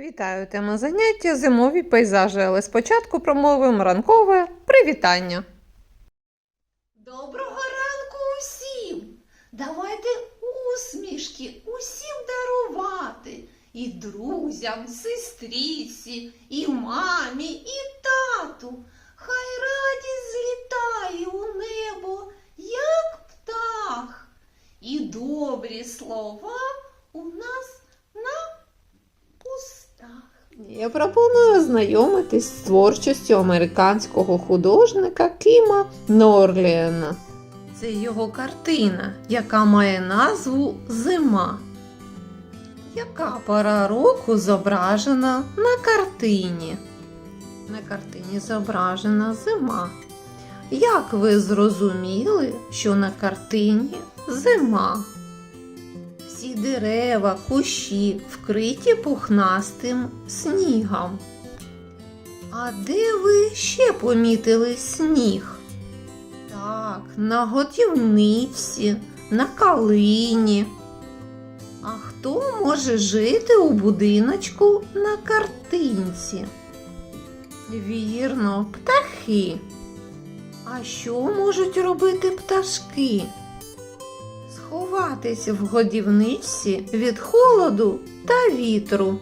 Вітаю тема заняття зимові пейзажі, але спочатку промовимо ранкове привітання. Доброго ранку усім! Давайте усмішки усім дарувати. І друзям, сестріці, і мамі, і тату. Хай радість злітає у небо, як птах. І добрі слова у нас на устах. Я пропоную ознайомитись з творчістю американського художника Кіма Норліена. Це його картина, яка має назву Зима. Яка пора року зображена на картині? На картині зображена зима. Як ви зрозуміли, що на картині зима? Всі дерева, кущі вкриті пухнастим снігом. А де ви ще помітили сніг? Так, на готівниці, на калині. А хто може жити у будиночку на картинці? Вірно, птахи. А що можуть робити пташки? Сховатись в годівничці від холоду та вітру.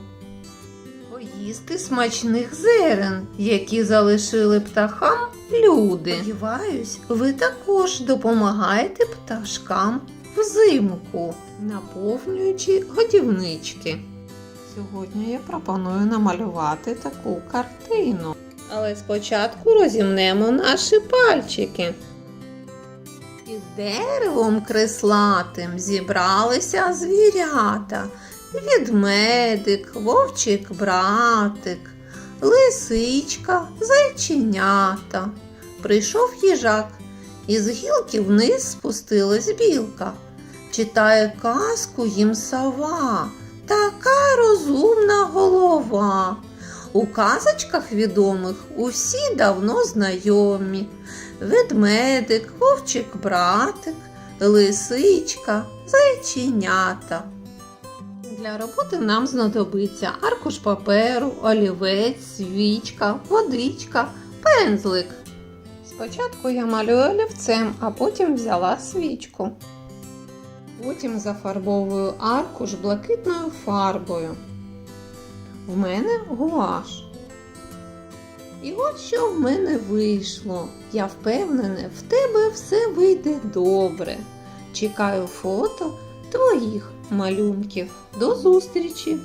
Поїсти смачних зерен, які залишили птахам люди. Сподіваюсь, ви також допомагаєте пташкам взимку, наповнюючи годівнички. Сьогодні я пропоную намалювати таку картину. Але спочатку розімнемо наші пальчики. Під деревом креслатим зібралися звірята. Відмедик, вовчик братик, лисичка, зайченята. Прийшов їжак, і з гілки вниз спустилась білка. Читає казку їм сова, така розумна голова. У казочках відомих усі давно знайомі. Ведмедик, вовчик братик, лисичка, зайченята. Для роботи нам знадобиться аркуш паперу, олівець, свічка, водичка, пензлик. Спочатку я малюю олівцем, а потім взяла свічку. Потім зафарбовую аркуш блакитною фарбою. В мене гуаш. І от що в мене вийшло. Я впевнена, в тебе все вийде добре. Чекаю фото твоїх малюнків. До зустрічі!